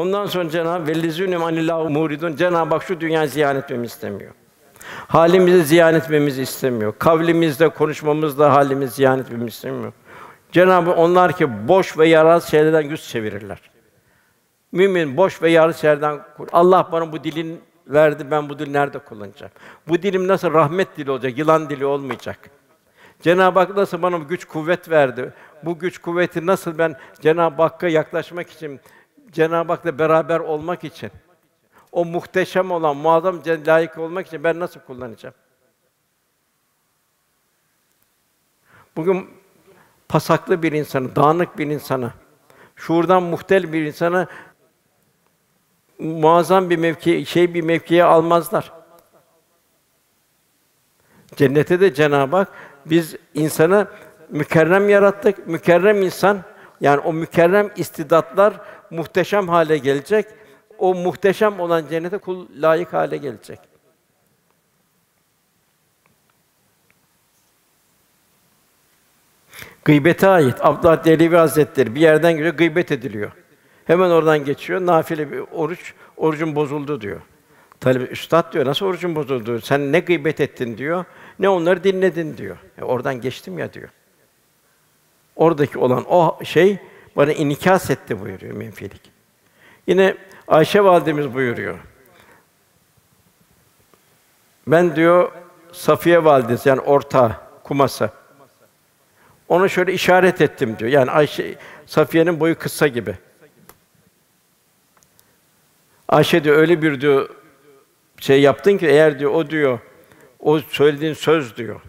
Ondan sonra Cenab-ı Velizünüm anillahu muridun Cenab-ı Hak şu dünya ziyan etmemizi istemiyor. Halimizi ziyan etmemizi istemiyor. Kavlimizde, konuşmamızda halimizi ziyan etmemizi istemiyor. Cenab-ı onlar ki boş ve yararsız şeylerden yüz çevirirler. Mümin boş ve yararsız şeylerden Allah bana bu dilin verdi. Ben bu dili nerede kullanacağım? Bu dilim nasıl rahmet dili olacak? Yılan dili olmayacak. Cenab-ı Hak nasıl bana güç kuvvet verdi? Bu güç kuvveti nasıl ben Cenab-ı Hakk'a yaklaşmak için, Cenab-ı Hak'la beraber olmak için, o muhteşem olan, muazzam layık olmak için ben nasıl kullanacağım? Bugün pasaklı bir insanı, dağınık bir insanı, şuurdan muhtel bir insanı muazzam bir mevki, şey bir mevkiye almazlar. Cennete de Cenab-ı Hak biz insanı mükerrem yarattık. Mükerrem insan yani o mükerrem istidatlar muhteşem hale gelecek. O muhteşem olan cennete kul layık hale gelecek. Gıybete ait Abdullah Dehlevi Hazretleri bir yerden geliyor gıybet ediliyor. Hemen oradan geçiyor. Nafile bir oruç, orucun bozuldu diyor. Talebe üstad diyor, nasıl orucun bozuldu? Sen ne gıybet ettin diyor. Ne onları dinledin diyor. E, oradan geçtim ya diyor. Oradaki olan o şey bana inikas etti buyuruyor menfilik. Yine Ayşe validemiz buyuruyor. Ben diyor Safiye validesi yani orta kumasa. Ona şöyle işaret ettim diyor. Yani Ayşe Safiye'nin boyu kısa gibi. Ayşe diyor öyle bir diyor şey yaptın ki eğer diyor o diyor o söylediğin söz diyor.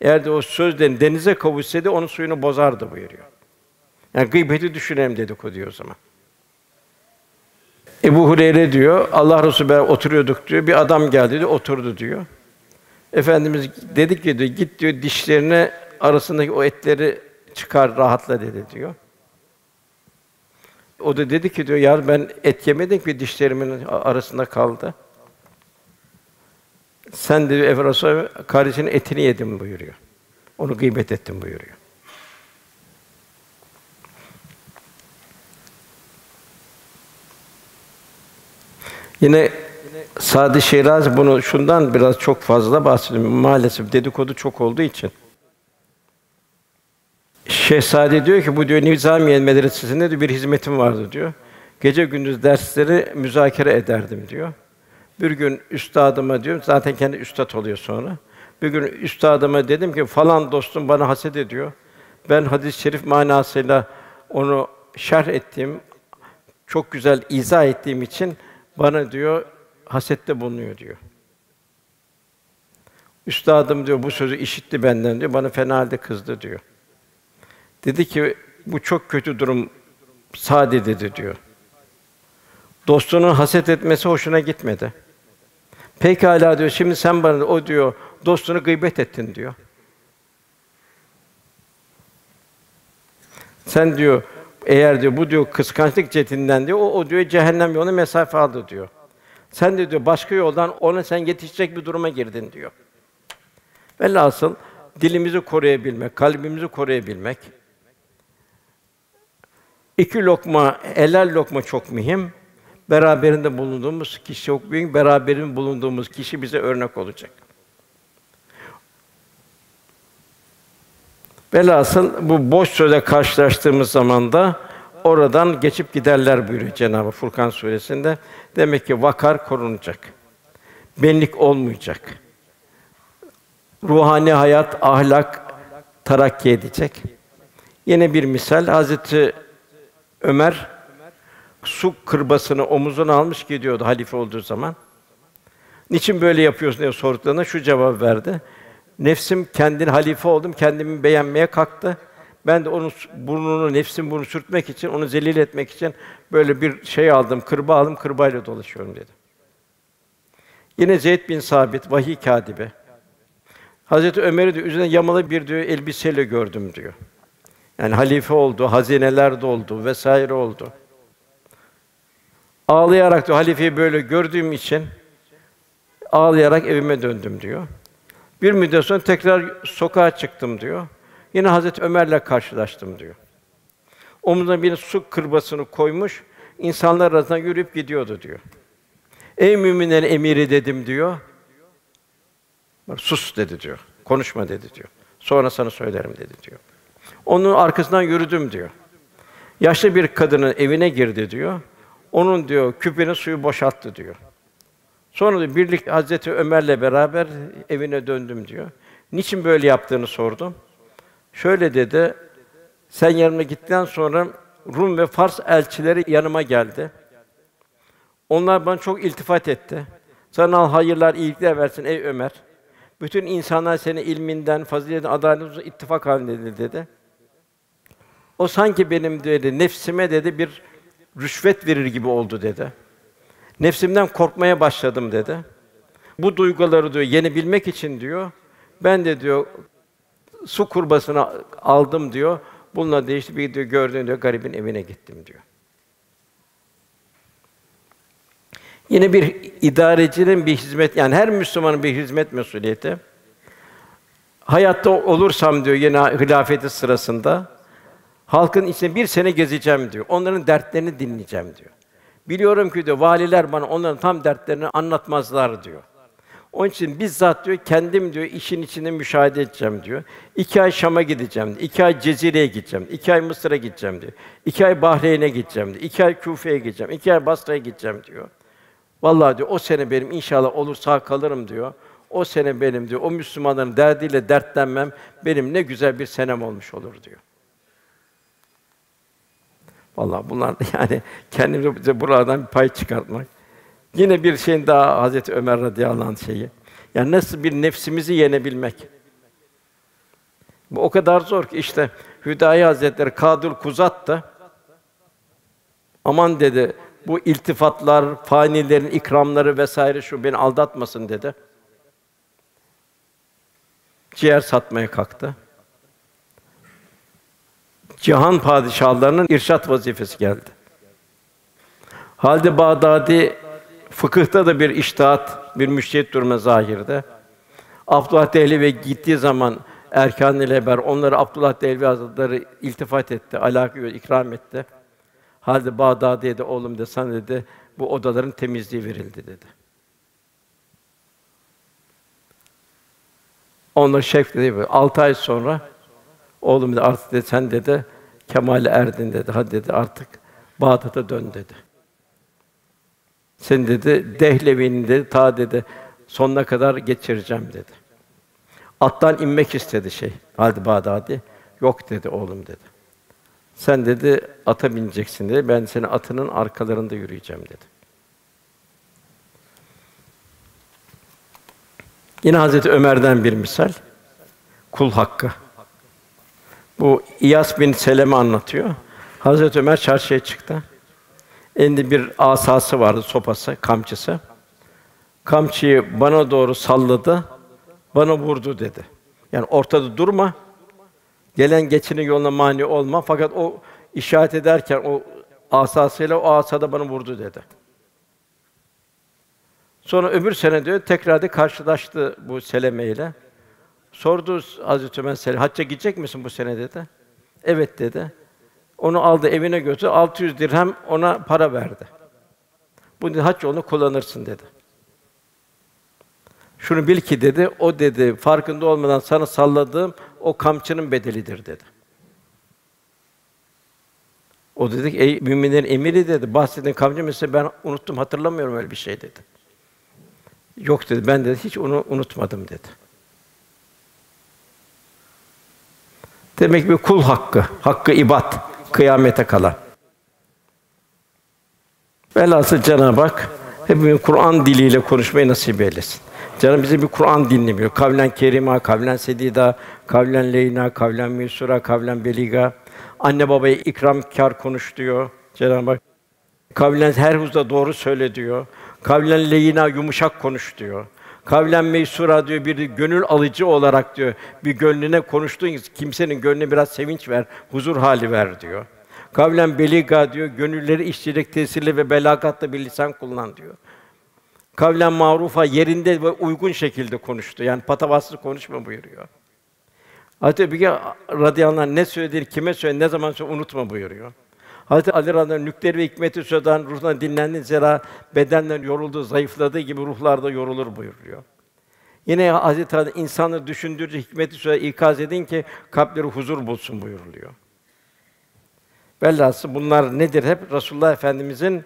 Eğer de o sözden denize kavuşsaydı onun suyunu bozardı buyuruyor. Yani gıybeti düşünelim dedik o diyor o zaman. Ebu Hureyre diyor, Allah Resulü ben oturuyorduk diyor, bir adam geldi diyor, oturdu diyor. Efendimiz dedik ki diyor, git diyor dişlerine arasındaki o etleri çıkar rahatla dedi diyor. O da dedi ki diyor, ya ben et yemedim ki dişlerimin arasında kaldı. Sen de Efraso kardeşinin etini yedim buyuruyor. Onu gıybet ettim buyuruyor. Yine Sadi Şiraz bunu şundan biraz çok fazla bahsediyor. Maalesef dedikodu çok olduğu için. Şehzade diyor ki bu diyor Nizamiye Medresesi'nde bir hizmetim vardı diyor. Gece gündüz dersleri müzakere ederdim diyor. Bir gün üstadıma diyorum, zaten kendi üstad oluyor sonra. Bir gün üstadıma dedim ki falan dostum bana haset ediyor. Ben hadis-i şerif manasıyla onu şerh ettiğim, çok güzel izah ettiğim için bana diyor hasette bulunuyor diyor. Üstadım diyor bu sözü işitti benden diyor. Bana fena halde kızdı diyor. Dedi ki bu çok kötü durum Sadi dedi diyor. Dostunun haset etmesi hoşuna gitmedi. Pekala diyor. Şimdi sen bana o diyor dostunu gıybet ettin diyor. Sen diyor eğer diyor bu diyor kıskançlık cetinden diyor o, o diyor cehennem yoluna mesafe aldı diyor. Sen de diyor başka yoldan ona sen yetişecek bir duruma girdin diyor. Velhasıl dilimizi koruyabilmek, kalbimizi koruyabilmek. İki lokma, helal lokma çok mühim. Beraberinde bulunduğumuz kişi çok büyük, beraberinde bulunduğumuz kişi bize örnek olacak. Velhasıl bu boş söze karşılaştığımız zaman da oradan geçip giderler buyuruyor Cenab-ı Furkan suresinde. Demek ki vakar korunacak. Benlik olmayacak. Ruhani hayat, ahlak tarakki edecek. Yine bir misal Hazreti Ömer su kırbasını omuzuna almış gidiyordu halife olduğu zaman. Niçin böyle yapıyorsun diye sorduklarına şu cevap verdi. Nefsim kendini halife oldum, kendimi beğenmeye kalktı. Ben de onun burnunu, nefsim bunu sürtmek için, onu zelil etmek için böyle bir şey aldım, kırba aldım, kırbayla dolaşıyorum dedi. Yine Zeyd bin Sabit, vahiy kâdibi. Hazreti Ömer'i de üzerine yamalı bir diyor elbiseyle gördüm diyor. Yani halife oldu, hazineler doldu vesaire oldu. Ağlayarak diyor halifeyi böyle gördüğüm için ağlayarak evime döndüm diyor. Bir müddet sonra tekrar sokağa çıktım diyor. Yine Hazreti Ömer'le karşılaştım diyor. Omuzuna bir su kırbasını koymuş, insanlar arasında yürüyüp gidiyordu diyor. Ey müminlerin emiri dedim diyor. Sus dedi diyor. Konuşma dedi diyor. Sonra sana söylerim dedi diyor. Onun arkasından yürüdüm diyor. Yaşlı bir kadının evine girdi diyor. Onun diyor küpenin suyu boşalttı diyor. Sonra diyor, birlikte Hazreti Ömer'le beraber evine döndüm diyor. Niçin böyle yaptığını sordum. Şöyle dedi, sen yanıma gittikten sonra Rum ve Fars elçileri yanıma geldi. Onlar bana çok iltifat etti. Sana hayırlar, iyilikler versin ey Ömer. Bütün insanlar seni ilminden, faziletinden, adaletinden ittifak halinde dedi. O sanki benim dedi nefsime dedi bir rüşvet verir gibi oldu dedi. Nefsimden korkmaya başladım dedi. Bu duyguları diyor yenebilmek için diyor ben de diyor su kurbasını aldım diyor. Bununla değişti bir diyor gördüğün diyor garibin evine gittim diyor. Yine bir idarecinin bir hizmet yani her Müslümanın bir hizmet mesuliyeti. Hayatta olursam diyor yine hilafeti sırasında halkın içinde bir sene gezeceğim diyor. Onların dertlerini dinleyeceğim diyor. Biliyorum ki diyor valiler bana onların tam dertlerini anlatmazlar diyor. Onun için bizzat diyor kendim diyor işin içinde müşahede edeceğim diyor. İki ay Şam'a gideceğim diyor. İki ay Cezire'ye gideceğim. İki ay Mısır'a gideceğim diyor. İki ay Bahreyn'e gideceğim diyor. İki ay Küfe'ye gideceğim. İki ay Basra'ya gideceğim diyor. Vallahi diyor o sene benim inşallah olur sağ kalırım diyor. O sene benim diyor o Müslümanların derdiyle dertlenmem benim ne güzel bir senem olmuş olur diyor. Vallahi bunlar yani kendimize buradan bir pay çıkartmak. Yine bir şeyin daha Hazreti Ömer radıyallahu anh şeyi. Yani nasıl bir nefsimizi yenebilmek. Bu o kadar zor ki işte Hüdayi Hazretleri Kadül Kuzat da aman dedi bu iltifatlar, fanilerin ikramları vesaire şu beni aldatmasın dedi. Ciğer satmaya kalktı. Cihan padişahlarının irşat vazifesi geldi. Halde Bağdadi fıkıhta da bir iştihat, bir müştehit durma zahirde. Abdullah Dehlevi gittiği zaman erkan ile beraber onları Abdullah Dehlevi Hazretleri iltifat etti, alaka ikram etti. Halde Bağdadi'ye de oğlum de sana dedi bu odaların temizliği verildi dedi. Onlar şef dedi. Altı ay sonra oğlum dedi artık dedi, sen dedi kemale erdin dedi. Hadi dedi artık Bağdat'a dön dedi. Sen dedi Dehlevi'nin dedi ta dedi sonuna kadar geçireceğim dedi. Attan inmek istedi şey. Hadi Bağdadi. Yok dedi oğlum dedi. Sen dedi ata bineceksin dedi. Ben senin atının arkalarında yürüyeceğim dedi. Yine Hazreti Ömer'den bir misal. Kul hakkı. Bu İyas bin Seleme anlatıyor. Hazreti Ömer çarşıya çıktı. Elinde bir asası vardı, sopası, kamçısı. Kamçıyı bana doğru salladı, bana vurdu dedi. Yani ortada durma, Gelen geçinin yoluna mani olma. Fakat o işaret ederken o asasıyla o asada bana vurdu dedi. Sonra öbür sene diyor tekrar da karşılaştı bu Seleme ile. Sordu Hazreti Ömer Seleme, hacca gidecek misin bu sene dedi. Evet dedi. Onu aldı evine götürdü. 600 dirhem ona para verdi. Bu dedi, hac yolunu kullanırsın dedi. Şunu bil ki dedi, o dedi farkında olmadan sana salladığım o kamçının bedelidir dedi. O dedi ki, ey müminlerin emiri dedi, bahsettiğin kamçı mesela ben unuttum, hatırlamıyorum öyle bir şey dedi. Yok dedi, ben dedi hiç onu unutmadım dedi. Demek bir kul hakkı, hakkı ibat, kıyamete kala. Velhasıl Cenab-ı Hak hepimiz Kur'an diliyle konuşmayı nasip eylesin. Cenab-ı bize bir Kur'an dinlemiyor. Kavlen kerima, kavlen sedida, kavlen leyna, kavlen mesura, kavlen beliga. Anne babaya ikramkar konuş diyor Cenab-ı Hak. Kavlen her huzda doğru söyle diyor. Kavlen leyna yumuşak konuş diyor. Kavlen meysura diyor bir gönül alıcı olarak diyor. Bir gönlüne konuştuğun kimsenin gönlüne biraz sevinç ver, huzur hali ver diyor. Kavlen beliga diyor. Gönülleri işçilik tesirli ve belagatlı bir lisan kullan diyor. Kavlen marufa yerinde ve uygun şekilde konuştu. Yani patavatsız konuşma buyuruyor. Hazreti Bilge radıyallahu anh ne söylediğini, kime söyledi, ne zaman söyledi unutma buyuruyor. Hazreti Ali radıyallahu nükleri ve hikmeti sözen ruhuna dinlendi zira bedenler yoruldu, zayıfladığı gibi ruhlar da yorulur buyuruyor. Yine Hazreti Ali insanları düşündürücü hikmeti söyle ikaz edin ki kalpleri huzur bulsun buyuruluyor. Velhâsıl bunlar nedir hep? Resulullah Efendimizin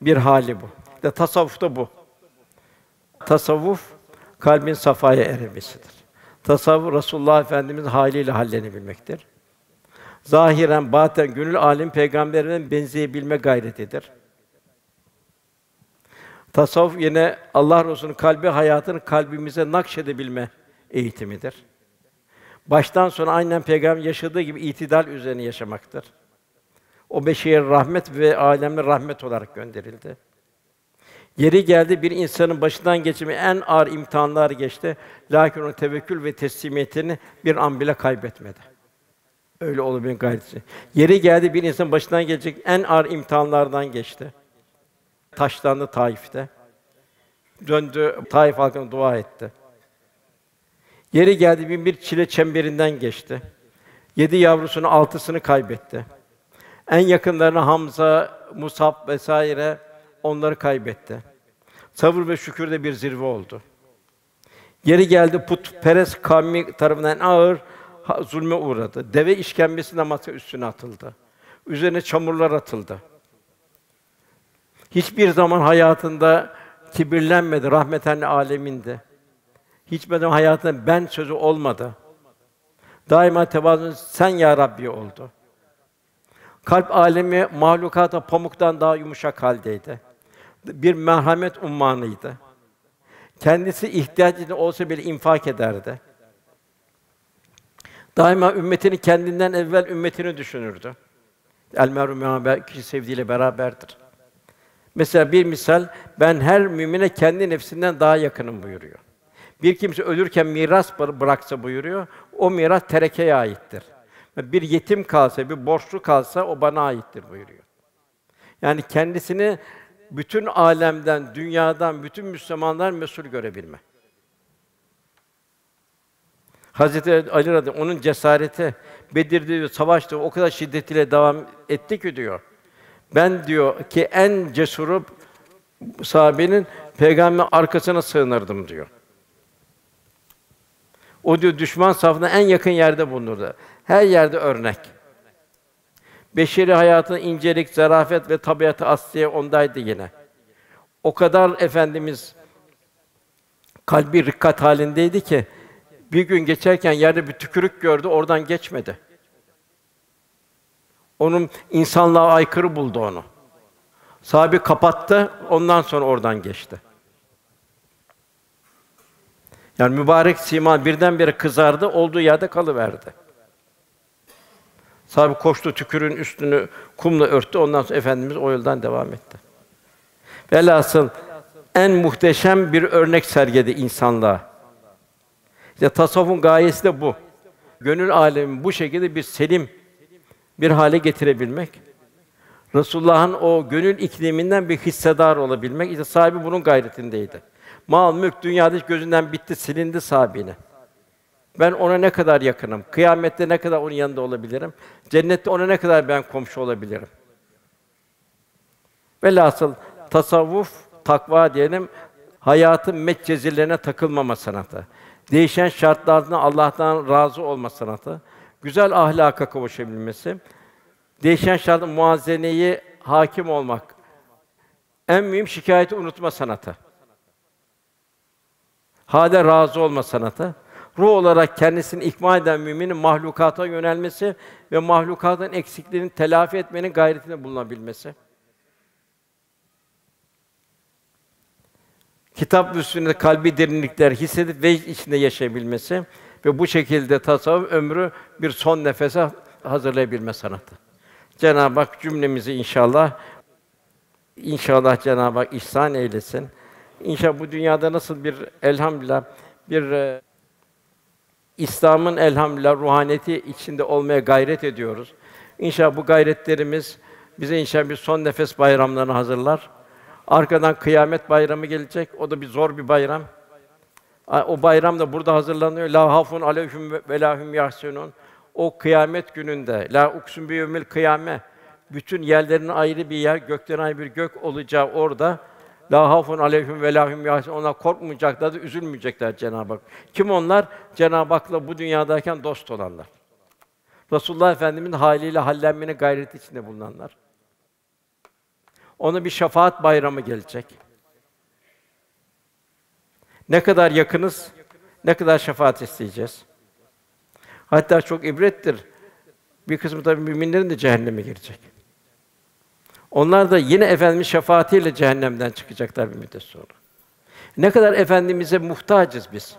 bir hali bu. İşte tasavvuf da bu. Tasavvuf kalbin safaya ermesidir. Tasavvuf Resulullah Efendimiz haliyle hallenebilmektir. Zahiren, baten, gönül alim peygamberine benzeyebilme gayretidir. Tasavvuf yine Allah Resulü'nün kalbi hayatını kalbimize nakşedebilme eğitimidir. Baştan sona aynen peygamber yaşadığı gibi itidal üzerine yaşamaktır. O beşer rahmet ve alemle rahmet olarak gönderildi. Yeri geldi bir insanın başından geçimi en ağır imtihanlar geçti. Lakin o tevekkül ve teslimiyetini bir an bile kaybetmedi. Öyle olabilme gayreti. Yeri geldi bir insan başından gelecek en ağır imtihanlardan geçti. Taşlandı Taif'te. Döndü Taif halkına dua etti. Yeri geldi bin bir çile çemberinden geçti. Yedi yavrusunun altısını kaybetti. En yakınlarını Hamza, Musab vesaire onları kaybetti. Sabır ve şükürde bir zirve oldu. Yeri geldi putperest kavmi tarafından ağır zulme uğradı. Deve işkembesi masa üstüne atıldı. Üzerine çamurlar atıldı. Hiçbir zaman hayatında kibirlenmedi, rahmeten aleminde. Hiçbir zaman hayatında ben sözü olmadı. Daima tevazu sen ya Rabbi oldu. Kalp alemi mahlukata pamuktan daha yumuşak haldeydi. Bir merhamet ummanıydı. Kendisi ihtiyacı olsa bile infak ederdi. Daima ümmetini kendinden evvel ümmetini düşünürdü. El meru kişi sevdiğiyle beraberdir. Mesela bir misal, ben her mümine kendi nefsinden daha yakınım buyuruyor. Bir kimse ölürken miras bıraksa buyuruyor, o miras terekeye aittir. Bir yetim kalsa, bir borçlu kalsa o bana aittir buyuruyor. Yani kendisini bütün alemden, dünyadan, bütün Müslümanlar mesul görebilme. Hazreti Ali radıyallahu onun cesareti Bedir'de diyor, savaşta o kadar şiddetiyle devam etti ki diyor. Ben diyor ki en cesuru sahabenin peygamber arkasına sığınırdım diyor. O diyor düşman safına en yakın yerde bulunurdu. Her yerde örnek. Beşeri hayatın incelik, zarafet ve tabiatı asliye ondaydı yine. O kadar efendimiz kalbi rikkat halindeydi ki bir gün geçerken yerde bir tükürük gördü, oradan geçmedi. Onun insanlığa aykırı buldu onu. Sahabi kapattı, ondan sonra oradan geçti. Yani mübarek sima birdenbire kızardı, olduğu yerde kalıverdi. Sahabe koştu, tükürün üstünü kumla örttü, ondan sonra Efendimiz o yoldan devam etti. Velhasıl en muhteşem bir örnek sergiledi insanlığa. İşte tasavvufun gayesi de bu. Gönül alemi bu şekilde bir selim bir hale getirebilmek. Resulullah'ın o gönül ikliminden bir hissedar olabilmek. İşte sahibi bunun gayretindeydi. Mal, mülk, dünyada hiç gözünden bitti, silindi sahibine. Ben ona ne kadar yakınım? Kıyamette ne kadar onun yanında olabilirim? Cennette ona ne kadar ben komşu olabilirim? Velhasıl tasavvuf, takva diyelim, hayatın metcezirlerine takılmama sanatı. Değişen şartlarda Allah'tan razı olma sanatı. Güzel ahlaka kavuşabilmesi. Değişen şartlarda muazeneyi hakim olmak. En mühim şikayeti unutma sanatı. Hade razı olma sanatı. Ruh olarak kendisini ikmal eden müminin mahlukata yönelmesi ve mahlukatın eksikliğini telafi etmenin gayretinde bulunabilmesi. Kitap üstünde kalbi derinlikler hissedip ve içinde yaşayabilmesi ve bu şekilde tasavvuf ömrü bir son nefese hazırlayabilme sanatı. Cenab-ı Hak cümlemizi inşallah inşallah Cenab-ı Hak ihsan eylesin. İnşallah bu dünyada nasıl bir elhamdülillah bir e, İslam'ın elhamdülillah ruhaniyeti içinde olmaya gayret ediyoruz. İnşallah bu gayretlerimiz bize inşallah bir son nefes bayramlarını hazırlar. Arkadan kıyamet bayramı gelecek. O da bir zor bir bayram. O bayram da burada hazırlanıyor. La hafun aleyhim ve la hum yahsunun. O kıyamet gününde la uksun bi yevmil kıyame. bütün yerlerin ayrı bir yer, gökten ayrı bir gök olacağı orada. La hafun aleyhim ve lahum yahzun. Onlar korkmayacaklar da üzülmeyecekler Cenab-ı Hak. Kim onlar? Cenab-ı Hak'la bu dünyadayken dost olanlar. Resulullah Efendimiz'in haliyle hallenmenin gayreti içinde bulunanlar. Ona bir şefaat bayramı gelecek. Ne kadar yakınız, ne kadar şefaat isteyeceğiz. Hatta çok ibrettir. Bir kısmı tabii müminlerin de cehenneme girecek. Onlar da yine Efendimiz şefaatiyle cehennemden çıkacaklar bir müddet sonra. Ne kadar efendimize muhtacız biz.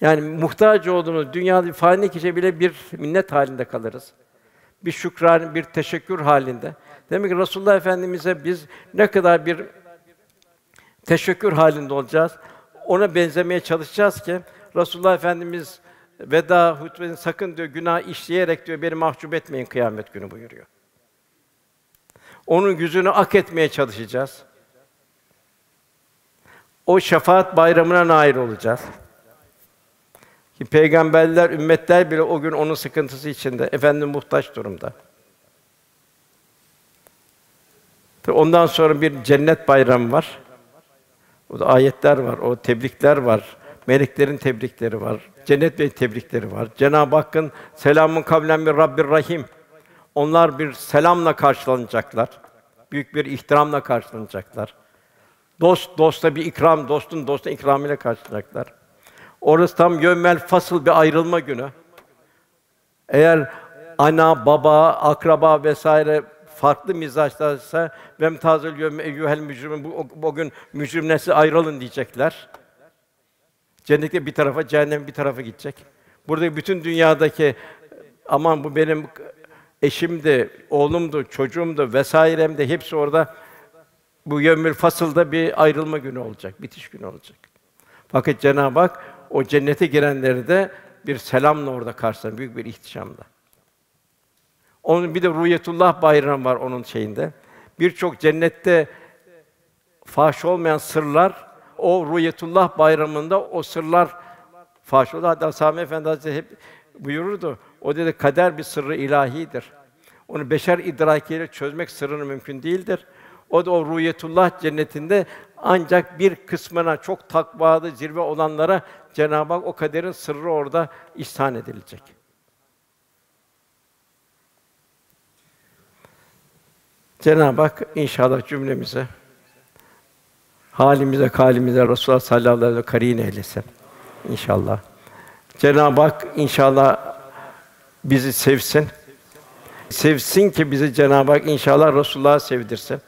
Yani muhtaç olduğumuz dünyada bir fani kişi bile bir minnet halinde kalırız. Bir şükran, bir teşekkür halinde. Demek ki Resulullah Efendimize biz ne kadar bir teşekkür halinde olacağız. Ona benzemeye çalışacağız ki Resulullah Efendimiz veda hutbesinde sakın diyor günah işleyerek diyor beni mahcup etmeyin kıyamet günü buyuruyor. Onun yüzünü ak etmeye çalışacağız. O şefaat bayramına nail olacağız. Ki peygamberler, ümmetler bile o gün onun sıkıntısı içinde, efendim muhtaç durumda. Ondan sonra bir cennet bayramı var. O da ayetler var, o tebrikler var. Meleklerin tebrikleri var. Cennet ve tebrikleri var. Cenab-ı Hakk'ın selamun kavlen bir Rabbir Rahim. Onlar bir selamla karşılanacaklar. Büyük bir ihtiramla karşılanacaklar. Dost dosta bir ikram, dostun dostuna ikramıyla karşılanacaklar. Orası tam yömmel fasıl bir ayrılma günü. Eğer ana, baba, akraba vesaire farklı mizaçlarsa vem tazil yevme eyyuhel mücrimin bu bugün mücrim nesli ayrılın diyecekler. Cennette bir tarafa, cehennem bir tarafa gidecek. Burada bütün dünyadaki aman bu benim eşimdi, oğlumdu, çocuğumdu vesairem de hepsi orada bu yevmül fasılda bir ayrılma günü olacak, bitiş günü olacak. Fakat Cenab-ı Hak o cennete girenleri de bir selamla orada karşılar, büyük bir ihtişamla. Onun bir de Ruhiyetullah bayramı var onun şeyinde. Birçok cennette faş olmayan sırlar o Ruhiyetullah bayramında o sırlar faş oldu. Hatta Sami Efendi Hazretleri hep buyururdu. O dedi kader bir sırrı ilahidir. Onu beşer idrakiyle çözmek sırrını mümkün değildir. O da o Ruhiyetullah cennetinde ancak bir kısmına çok takvalı zirve olanlara Cenab-ı Hak o kaderin sırrı orada ihsan edilecek. Cenab-ı Hak inşallah cümlemize halimize, kalimize Resulullah sallallahu aleyhi ve sellem karin eylesin. İnşallah. Cenab-ı Hak inşallah bizi sevsin. Sevsin ki bizi Cenab-ı Hak inşallah Resulullah'a sevdirsin.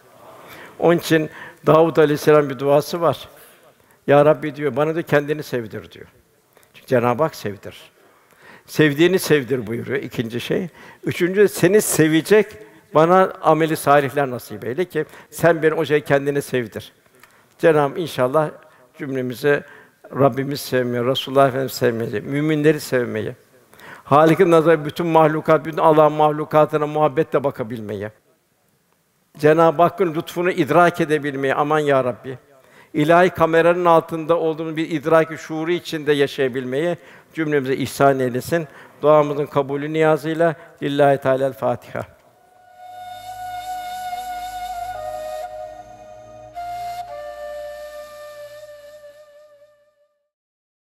Onun için Davud Aleyhisselam bir duası var. Ya Rabbi diyor, bana da kendini sevdir diyor. Çünkü Cenab-ı Hak sevdir. Sevdiğini sevdir buyuruyor ikinci şey. Üçüncü seni sevecek bana ameli salihler nasip eyle ki sen beni o şey kendini sevdir. Cenab-ı inşallah cümlemize Rabbimiz sevmeyi, Resulullah Efendimiz sevmeyi, müminleri sevmeyi, Halik'in nazarı bütün mahlukat, bütün Allah'ın mahlukatına muhabbetle bakabilmeyi, Cenab-ı Hakk'ın lütfunu idrak edebilmeyi aman ya Rabbi. İlahi kameranın altında olduğumuz bir idraki şuuru içinde yaşayabilmeyi cümlemize ihsan eylesin. Duamızın kabulü niyazıyla Lillahi Teala Fatiha.